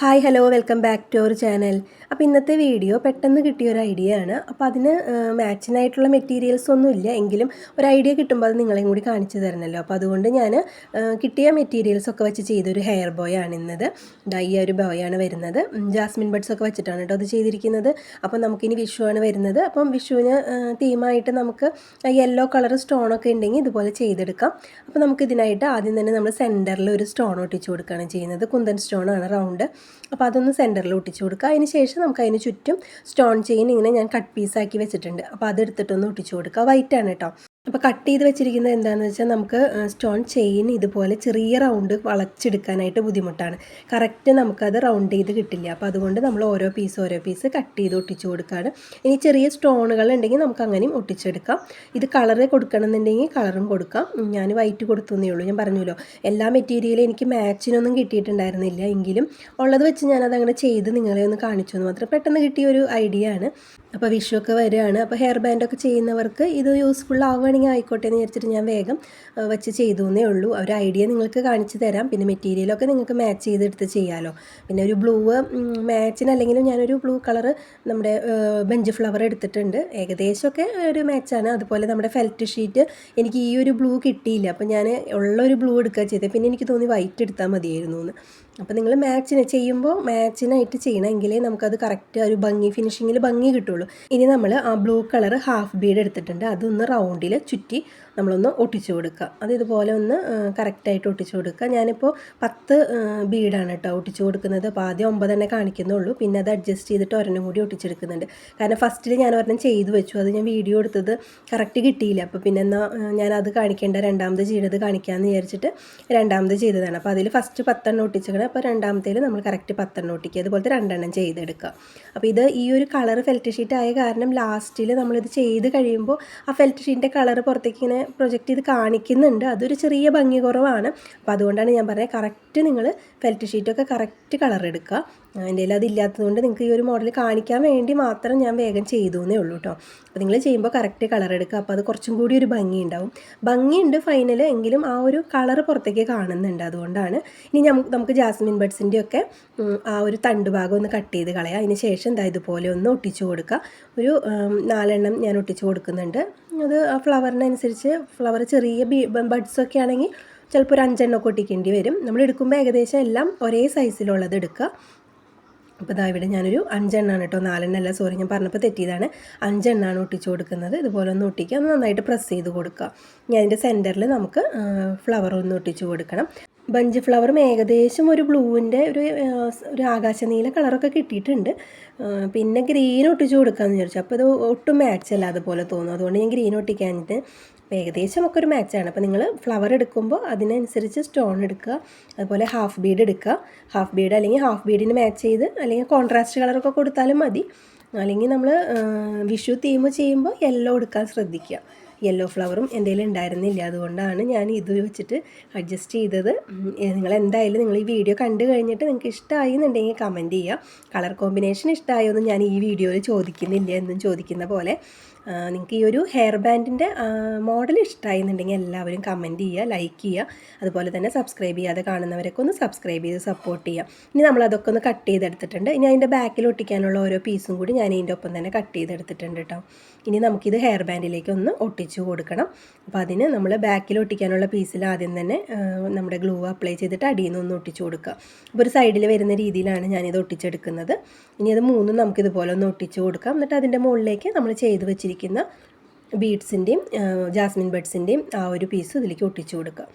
Hi hello welcome back to our channel. അപ്പോൾ ഇന്നത്തെ video പെട്ടെന്ന് കിട്ടിയ ഒരു ഐഡിയ ആണ്. അപ്പോൾ അതിന് മാച്ചിനായിട്ടുള്ള മെറ്റീരിയൽസ് ഒന്നും ഇല്ല. എങ്കിലും ഒരു ഐഡിയ കിട്ടുമ്പോൾ അത് നിങ്ങളെയും കൂടി കാണിച്ചു തരണമല്ലോ. അപ്പോൾ അതുകൊണ്ട് ഞാൻ കിട്ടിയ മെറ്റീരിയൽസ് ഒക്കെ വെച്ച് ചെയ്തൊരു ഹെയർ ബോയ് ആണ് ഇന്നത്. ഡൈ ഒരു ബോയ് ആണ് വരുന്നത്. ജാസ്മിൻ ബഡ്സ് ഒക്കെ വെച്ചിട്ടാണ് കേട്ടോ അത് ചെയ്തിരിക്കുന്നത്. അപ്പോൾ നമുക്കിനി വിഷു ആണ് വരുന്നത്. അപ്പം വിഷുവിന് തീമായിട്ട് നമുക്ക് യെല്ലോ കളർ സ്റ്റോണൊക്കെ ഉണ്ടെങ്കിൽ ഇതുപോലെ ചെയ്തെടുക്കാം. അപ്പോൾ നമുക്ക് ഇതിനായിട്ട് ആദ്യം തന്നെ നമ്മൾ സെന്ററിൽ ഒരു സ്റ്റോൺ ഒട്ടിച്ചു കൊടുക്കുകയാണ് ചെയ്യുന്നത്. കുന്തൻ സ്റ്റോണാണ് റൗണ്ട്. അപ്പോൾ അതൊന്ന് സെന്ററിൽ ഒട്ടിച്ചു കൊടുക്കുക. അതിന് ശേഷം നമുക്ക് അതിന് ചുറ്റും സ്റ്റോൺ ചെയിൻ ഇങ്ങനെ ഞാൻ കട്ട് പീസാക്കി വെച്ചിട്ടുണ്ട്. അപ്പോൾ അതെടുത്തിട്ടൊന്ന് ഒട്ടിച്ചു കൊടുക്കുക. വൈറ്റ് ആണ് കേട്ടോ. അപ്പോൾ കട്ട് ചെയ്ത് വെച്ചിരിക്കുന്നത് എന്താണെന്ന് വെച്ചാൽ നമുക്ക് സ്റ്റോൺ ചെയിൻ ഇതുപോലെ ചെറിയ റൗണ്ട് വളച്ചെടുക്കാനായിട്ട് ബുദ്ധിമുട്ടാണ്. കറക്റ്റ് നമുക്കത് റൗണ്ട് ചെയ്ത് കിട്ടില്ല. അപ്പോൾ അതുകൊണ്ട് നമ്മൾ ഓരോ പീസ് ഓരോ പീസ് കട്ട് ചെയ്ത് ഒട്ടിച്ചു കൊടുക്കുകയാണ് ഇനി ചെറിയ സ്റ്റോണുകൾ ഉണ്ടെങ്കിൽ നമുക്ക് അങ്ങനെയും ഒട്ടിച്ചെടുക്കാം. ഇത് കളറ് കൊടുക്കണമെന്നുണ്ടെങ്കിൽ കളറും കൊടുക്കാം. ഞാൻ വൈറ്റ് കൊടുത്തുന്നേ ഉള്ളൂ. ഞാൻ പറഞ്ഞല്ലോ എല്ലാ മെറ്റീരിയലും എനിക്ക് മാച്ചിനൊന്നും കിട്ടിയിട്ടുണ്ടായിരുന്നില്ല. എങ്കിലും ഉള്ളത് വെച്ച് ഞാനത് അങ്ങനെ ചെയ്ത് നിങ്ങളെ ഒന്ന് കാണിച്ചു എന്ന് മാത്രം പെട്ടെന്ന് കിട്ടിയ ഒരു ഐഡിയ ആണ്. അപ്പോൾ വിഷു ഒക്കെ വരികയാണ്. അപ്പോൾ ഹെയർ ബാൻഡൊക്കെ ചെയ്യുന്നവർക്ക് ഇത് യൂസ്ഫുൾ ആവുകയാണെങ്കിൽ ആയിക്കോട്ടെ എന്ന് വിചാരിച്ചിട്ട് ഞാൻ വേഗം വെച്ച് ചെയ്തു എന്നേ ഉള്ളൂ. ഒരു ഐഡിയ നിങ്ങൾക്ക് കാണിച്ചു തരാം. പിന്നെ മെറ്റീരിയലൊക്കെ നിങ്ങൾക്ക് മാച്ച് ചെയ്തെടുത്ത് ചെയ്യാമല്ലോ പിന്നെ ഒരു ബ്ലൂ മാച്ചിന് അല്ലെങ്കിലും ഞാനൊരു ബ്ലൂ കളർ നമ്മുടെ ബെഞ്ച് ഫ്ലവർ എടുത്തിട്ടുണ്ട്. ഏകദേശമൊക്കെ ഒരു മാച്ചാണ്. അതുപോലെ നമ്മുടെ ഫെൽറ്റ് ഷീറ്റ് എനിക്ക് ഈ ഒരു ബ്ലൂ കിട്ടിയില്ല. അപ്പോൾ ഞാൻ ഉള്ള ഒരു ബ്ലൂ എടുക്കുക ചെയ്തത്. പിന്നെ എനിക്ക് തോന്നി വൈറ്റ് എടുത്താൽ മതിയായിരുന്നു എന്ന്. അപ്പോൾ നിങ്ങൾ മാച്ചിന് ചെയ്യുമ്പോൾ മാച്ചിനായിട്ട് ചെയ്യണമെങ്കിലേ നമുക്കത് കറക്റ്റ് ഒരു ഭംഗി ഫിനിഷിങ്ങിൽ ഭംഗി കിട്ടുള്ളൂ. ഇനി നമ്മൾ ആ ബ്ലൂ കളർ ഹാഫ് ബീഡ് എടുത്തിട്ടുണ്ട്. അതൊന്ന് റൗണ്ടിൽ ചുറ്റി നമ്മളൊന്ന് ഒട്ടിച്ചു കൊടുക്കുക. അത് ഇതുപോലെ ഒന്ന് കറക്റ്റായിട്ട് ഒട്ടിച്ചു കൊടുക്കുക. ഞാനിപ്പോൾ പത്ത് ബീഡാണ് കേട്ടോ ഒട്ടിച്ചു കൊടുക്കുന്നത്. അപ്പോൾ ആദ്യം ഒമ്പതെണ്ണേ കാണിക്കുന്നുള്ളൂ. പിന്നെ അത് അഡ്ജസ്റ്റ് ചെയ്തിട്ട് ഒരെണ്ണം കൂടി ഒട്ടിച്ചെടുക്കുന്നുണ്ട്. കാരണം ഫസ്റ്റിൽ ഞാൻ ഒരെണ്ണം ചെയ്തു വെച്ചു. അത് ഞാൻ വീഡിയോ എടുത്തത് കറക്റ്റ് കിട്ടിയില്ല. അപ്പോൾ പിന്നെ എന്നാൽ അത് കാണിക്കേണ്ട രണ്ടാമത് ചെയ്തത് കാണിക്കാമെന്ന് വിചാരിച്ചിട്ട് രണ്ടാമത് ചെയ്തതാണ്. അപ്പോൾ അതിൽ ഫസ്റ്റ് പത്തെണ്ണം ഒട്ടിച്ചേക്കണം അപ്പോൾ രണ്ടാമത്തേൽ നമ്മൾ കറക്റ്റ് പത്തെണ്ണം ഒട്ടിക്കുക. അതുപോലത്തെ രണ്ടെണ്ണം ചെയ്തെടുക്കുക. അപ്പോൾ ഇത് ഈ ഒരു കളർ ഫെൽറ്റ് ഷീറ്റ് ആയ കാരണം ലാസ്റ്റിൽ നമ്മളിത് ചെയ്ത് കഴിയുമ്പോൾ ആ ഫെൽറ്റ് ഷീറ്റിന്റെ കളർ പുറത്തേക്ക് ഇങ്ങനെ പ്രൊജക്റ്റ് ചെയ്ത് കാണിക്കുന്നുണ്ട്. അതൊരു ചെറിയ ഭംഗി കുറവാണ്. അപ്പോൾ അതുകൊണ്ടാണ് ഞാൻ പറഞ്ഞത് കറക്റ്റ് നിങ്ങൾ ഫെൽറ്റ് ഷീറ്റൊക്കെ കറക്റ്റ് കളർ എടുക്കുക. എന്റെ അതില്ലാത്തതുകൊണ്ട് നിങ്ങൾക്ക് ഈ ഒരു മോഡൽ കാണിക്കാൻ വേണ്ടി മാത്രം ഞാൻ വേഗം ചെയ്തു എന്നേ ഉള്ളൂ കേട്ടോ അപ്പോൾ നിങ്ങൾ ചെയ്യുമ്പോൾ കറക്റ്റ് കളർ എടുക്കുക. അപ്പോൾ അത് കുറച്ചും കൂടി ഒരു ഭംഗിയുണ്ടാവും ഭംഗിയുണ്ട് ഫൈനൽ എങ്കിലും ആ ഒരു കളർ പുറത്തേക്ക് കാണുന്നുണ്ട്. അതുകൊണ്ടാണ് ഇനി നമുക്ക് ജാസ്മിൻ ബഡ്സിന്റെ ഒക്കെ ആ ഒരു തണ്ട് ഭാഗം ഒന്ന് കട്ട് ചെയ്ത് കളയാം. അതിന് ശേഷം എന്താ ഇതുപോലെ ഒന്ന് ഒട്ടിച്ചു കൊടുക്കുക. ഒരു നാലെണ്ണം ഞാൻ ഒട്ടിച്ചു കൊടുക്കുന്നുണ്ട്. അത് ആ ഫ്ലവറിനനുസരിച്ച് ഫ്ലവർ ചെറിയ ബി ബഡ്സൊക്കെ ആണെങ്കിൽ ചിലപ്പോൾ ഒരു അഞ്ചെണ്ണം ഒക്കെ ഒട്ടിക്കേണ്ടി വരും. നമ്മൾ എടുക്കുമ്പോൾ ഏകദേശം എല്ലാം ഒരേ സൈസിലുള്ളത് എടുക്കുക. അപ്പോൾ ഇതാ ഇവിടെ ഞാനൊരു അഞ്ചെണ്ണാണ് കേട്ടോ നാലെണ്ണല്ല സോറി ഞാൻ പറഞ്ഞപ്പോൾ തെറ്റിയതാണ്. അഞ്ചെണ്ണാണ് ഒട്ടിച്ചു കൊടുക്കുന്നത്. ഇതുപോലെ ഒന്ന് ഒട്ടിക്കുക ഒന്ന് നന്നായിട്ട് പ്രസ് ചെയ്ത് കൊടുക്കുക. ഞാൻ അതിന്റെ സെന്ററിൽ നമുക്ക് ഫ്ലവർ ഒന്ന് ഒട്ടിച്ചു കൊടുക്കണം. ബഞ്ച് ഫ്ലവറും ഏകദേശം ഒരു ബ്ലൂവിന്റെ ഒരു ഒരു ആകാശനീല കളറൊക്കെ കിട്ടിയിട്ടുണ്ട്. പിന്നെ ഗ്രീൻ ഒട്ടിച്ചു കൊടുക്കാമെന്ന് വിചാരിച്ചു. അപ്പോൾ ഇത് ഒട്ടും മാച്ച് അല്ല അതുപോലെ തോന്നും അതുകൊണ്ട് ഞാൻ ഗ്രീൻ ഒട്ടിക്കാനിട്ട് അപ്പോൾ ഏകദേശം ഒക്കെ ഒരു മാച്ചാണ് അപ്പോൾ നിങ്ങൾ ഫ്ലവർ എടുക്കുമ്പോൾ അതിനനുസരിച്ച് സ്റ്റോൺ എടുക്കുക അതുപോലെ ഹാഫ് ബീഡ് എടുക്കുക. ഹാഫ് ബീഡ് അല്ലെങ്കിൽ ഹാഫ് ബീഡിന് മാച്ച് ചെയ്ത് അല്ലെങ്കിൽ കോൺട്രാസ്റ്റ് കളറൊക്കെ കൊടുത്താലും മതി. അല്ലെങ്കിൽ നമ്മൾ വിഷു തീം ചെയ്യുമ്പോൾ യെല്ലോ എടുക്കാൻ ശ്രദ്ധിക്കുക. യെല്ലോ ഫ്ലവറും എന്തെങ്കിലും ഉണ്ടായിരുന്നില്ല. അതുകൊണ്ടാണ് ഞാൻ ഇത് വെച്ചിട്ട് അഡ്ജസ്റ്റ് ചെയ്തത്. നിങ്ങൾ എന്തായാലും നിങ്ങൾ ഈ വീഡിയോ കണ്ടു കഴിഞ്ഞിട്ട് നിങ്ങൾക്ക് ഇഷ്ടമായി എന്നുണ്ടെങ്കിൽ കമന്റ് ചെയ്യുക. കളർ കോമ്പിനേഷൻ ഇഷ്ടമായോ എന്ന് ഞാൻ ഈ വീഡിയോയിൽ ചോദിക്കുന്നില്ല. എന്നും ചോദിക്കുന്ന പോലെ. നിങ്ങൾക്ക് ഈ ഒരു ഹെയർ ബാൻഡിന്റെ മോഡൽ ഇഷ്ടമായി എന്നുണ്ടെങ്കിൽ എല്ലാവരും കമന്റ് ചെയ്യുക ലൈക്ക് ചെയ്യുക. അതുപോലെ തന്നെ സബ്സ്ക്രൈബ് ചെയ്യാതെ കാണുന്നവരൊക്കെ ഒന്ന് സബ്സ്ക്രൈബ് ചെയ്ത് സപ്പോർട്ട് ചെയ്യുക. ഇനി നമ്മളതൊക്കെ ഒന്ന് കട്ട് ചെയ്തെടുത്തിട്ടുണ്ട്. ഇനി അതിന്റെ ബാക്കിൽ ഒട്ടിക്കാനുള്ള ഓരോ പീസും കൂടി ഞാൻ ഇതിന്റെ ഒപ്പം തന്നെ കട്ട് ചെയ്തെടുത്തിട്ടുണ്ട് കേട്ടോ ഇനി നമുക്കിത് ഹെയർ ബാൻഡിലേക്ക് ഒന്ന് ഒട്ടിച്ചു കൊടുക്കണം. അപ്പോൾ അതിന് നമ്മൾ ബാക്കിൽ ഒട്ടിക്കാനുള്ള പീസിൽ ആദ്യം തന്നെ നമ്മുടെ ഗ്ലൂ അപ്ലൈ ചെയ്തിട്ട് അടിയിൽ നിന്ന് ഒന്ന് ഒട്ടിച്ചു കൊടുക്കുക. അപ്പോൾ ഒരു സൈഡിൽ വരുന്ന രീതിയിലാണ് ഞാനിത് ഒട്ടിച്ചെടുക്കുന്നത്. ഇനി അത് മൂന്നും നമുക്കിതുപോലെ ഒന്ന് ഒട്ടിച്ചു കൊടുക്കാം. എന്നിട്ട് അതിന്റെ മുകളിലേക്ക് നമ്മൾ ചെയ്ത് വെച്ചിരിക്കുന്ന ബീഡ്സിന്റെയും ജാസ്മിൻ ബഡ്സിന്റെയും ആ ഒരു പീസ് ഇതിലേക്ക് ഒട്ടിച്ചു കൊടുക്കുക.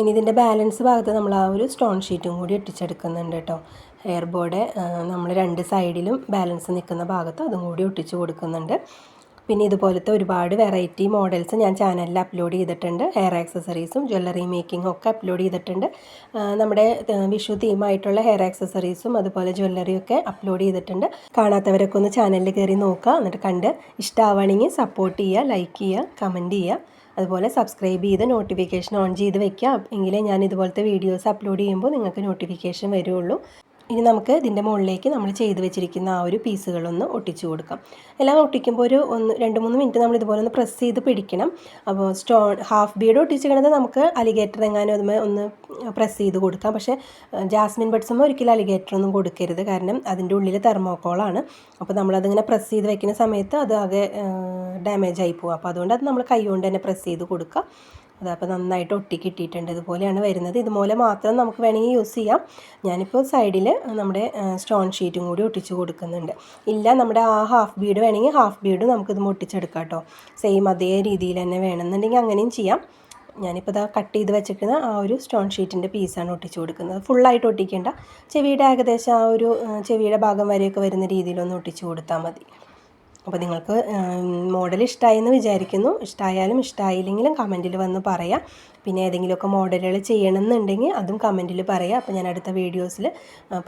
ഇനി ഇതിന്റെ ബാലൻസ് ഭാഗത്ത് നമ്മൾ ആ ഒരു സ്റ്റോൺ ഷീറ്റും കൂടി ഒട്ടിച്ചെടുക്കുന്നുണ്ട് കേട്ടോ. ഹെയർ ബോർഡ് നമ്മൾ രണ്ട് സൈഡിലും ബാലൻസ് നിൽക്കുന്ന ഭാഗത്ത് അതും കൂടി ഒട്ടിച്ചു കൊടുക്കുന്നുണ്ട്. പിന്നെ ഇതുപോലത്തെ ഒരുപാട് വെറൈറ്റി മോഡൽസ് ഞാൻ ചാനലിൽ അപ്ലോഡ് ചെയ്തിട്ടുണ്ട്. ഹെയർ ആക്സസറീസും ജ്വല്ലറി മേക്കിങ്ങും ഒക്കെ അപ്ലോഡ് ചെയ്തിട്ടുണ്ട്. നമ്മുടെ വിഷു തീമായിട്ടുള്ള ഹെയർ ആക്സസറീസും അതുപോലെ ജ്വല്ലറിയും ഒക്കെ അപ്ലോഡ് ചെയ്തിട്ടുണ്ട്. കാണാത്തവരൊക്കെ ഒന്ന് ചാനലിൽ കയറി നോക്കുക. എന്നിട്ട് കണ്ട് ഇഷ്ടമാവുകയാണെങ്കിൽ സപ്പോർട്ട് ചെയ്യുക ലൈക്ക് ചെയ്യുക കമന്റ് ചെയ്യുക. അതുപോലെ സബ്സ്ക്രൈബ് ചെയ്ത് നോട്ടിഫിക്കേഷൻ ഓൺ ചെയ്ത് വെക്കുക. എങ്കിലേ ഞാൻ ഇതുപോലത്തെ വീഡിയോസ് അപ്ലോഡ് ചെയ്യുമ്പോൾ നിങ്ങൾക്ക് നോട്ടിഫിക്കേഷൻ വരുള്ളൂ. ഇനി നമുക്ക് ഇതിന്റെ മുകളിലേക്ക് നമ്മൾ ചെയ്ത് വെച്ചിരിക്കുന്ന ആ ഒരു പീസുകളൊന്ന് ഒട്ടിച്ചു കൊടുക്കാം. എല്ലാം ഒട്ടിക്കുമ്പോൾ ഒരു ഒന്ന് രണ്ട് മൂന്ന് മിനിറ്റ് നമ്മൾ ഇതുപോലെ ഒന്ന് പ്രസ് ചെയ്ത് പിടിക്കണം. അപ്പോൾ സ്റ്റോൺ ഹാഫ് ബീഡ് ഒട്ടിച്ചിരിക്കണത് നമുക്ക് അലിഗേറ്റർ എങ്ങാനും അതുമേ ഒന്ന് പ്രസ് ചെയ്ത് കൊടുക്കാം. പക്ഷേ ജാസ്മിൻ ബഡ്സുമ്പോൾ ഒരിക്കലും അലിഗേറ്റർ ഒന്നും കൊടുക്കരുത്. കാരണം അതിന്റെ ഉള്ളിൽ തെർമോക്കോളാണ് അപ്പോൾ നമ്മളതിങ്ങനെ പ്രസ് ചെയ്ത് വെക്കുന്ന സമയത്ത് അത് ആകെ ഡാമേജ് ആയി പോകും അപ്പോൾ അതുകൊണ്ട് അത് നമ്മൾ കൈ കൊണ്ട് തന്നെ പ്രസ് ചെയ്ത് കൊടുക്കുക അതപ്പോൾ നന്നായിട്ട് ഒട്ടി കിട്ടിയിട്ടുണ്ട്. ഇതുപോലെയാണ് വരുന്നത്. ഇതുപോലെ മാത്രം നമുക്ക് വേണമെങ്കിൽ യൂസ് ചെയ്യാം. ഞാനിപ്പോൾ സൈഡിൽ നമ്മുടെ സ്റ്റോൺ ഷീറ്റും കൂടി ഒട്ടിച്ച് കൊടുക്കുന്നുണ്ട്. ഇല്ല നമ്മുടെ ആ ഹാഫ് ബീഡ് വേണമെങ്കിൽ ഹാഫ് ബീഡ് നമുക്കിത് ഒട്ടിച്ചെടുക്കാം കേട്ടോ. സെയിം അതേ രീതിയിൽ തന്നെ വേണമെന്നുണ്ടെങ്കിൽ അങ്ങനെയും ചെയ്യാം. ഞാനിപ്പോൾ ഇതാ കട്ട് ചെയ്ത് വെച്ചിരിക്കുന്ന ആ ഒരു സ്റ്റോൺ ഷീറ്റിന്റെ പീസാണ് ഒട്ടിച്ച് കൊടുക്കുന്നത്. ഫുള്ളായിട്ട് ഒട്ടിക്കേണ്ട. ചെവിയുടെ ഏകദേശം ആ ഒരു ചെവിയുടെ ഭാഗം വരെയൊക്കെ വരുന്ന രീതിയിലൊന്ന് ഒട്ടിച്ച് കൊടുത്താൽ മതി. അപ്പോൾ നിങ്ങൾക്ക് മോഡൽ ഇഷ്ടമായി എന്ന് വിചാരിക്കുന്നു. ഇഷ്ടമായാലും ഇഷ്ടമായില്ലെങ്കിലും കമന്റിൽ വന്ന് പറയാം. പിന്നെ ഏതെങ്കിലുമൊക്കെ മോഡലുകൾ ചെയ്യണമെന്നുണ്ടെങ്കിൽ അതും കമന്റിൽ പറയാം. അപ്പോൾ ഞാൻ അടുത്ത വീഡിയോസിൽ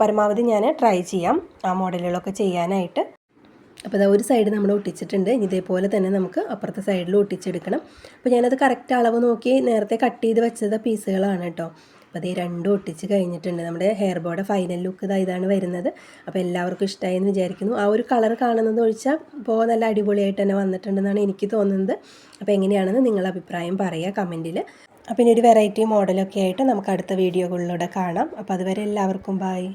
പരമാവധി ഞാൻ ട്രൈ ചെയ്യാം ആ മോഡലുകളൊക്കെ ചെയ്യാനായിട്ട്. അപ്പോൾ ഒരു സൈഡ് നമ്മൾ ഒട്ടിച്ചിട്ടുണ്ട്. ഇനി ഇതേപോലെ തന്നെ നമുക്ക് അപ്പുറത്തെ സൈഡിൽ ഒട്ടിച്ചെടുക്കണം. അപ്പോൾ ഞാനത് കറക്റ്റ് അളവ് നോക്കി നേരത്തെ കട്ട് ചെയ്ത് വെച്ചത് പീസുകളാണ് കേട്ടോ. അപ്പോൾ അതേ രണ്ടും ഒട്ടിച്ച് കഴിഞ്ഞിട്ടുണ്ട്. നമ്മുടെ ഹെയർ ബോയുടെ ഫൈനൽ ലുക്ക് ഇതാ ഇതാണ് വരുന്നത്. അപ്പോൾ എല്ലാവർക്കും ഇഷ്ടമായി എന്ന് വിചാരിക്കുന്നു. ആ ഒരു കളർ കാണുന്നത് ഒഴിച്ചാൽ ഇപ്പോൾ നല്ല അടിപൊളിയായിട്ട് തന്നെ വന്നിട്ടുണ്ടെന്നാണ് എനിക്ക് തോന്നുന്നത്. അപ്പോൾ എങ്ങനെയാണെന്ന് നിങ്ങൾ അഭിപ്രായം പറയുക കമന്റിൽ അപ്പോൾ ഇനി ഒരു വെറൈറ്റി മോഡലൊക്കെ ആയിട്ട് നമുക്ക് അടുത്ത വീഡിയോകളിലൂടെ കാണാം. അപ്പോൾ അതുവരെ എല്ലാവർക്കും ബായ്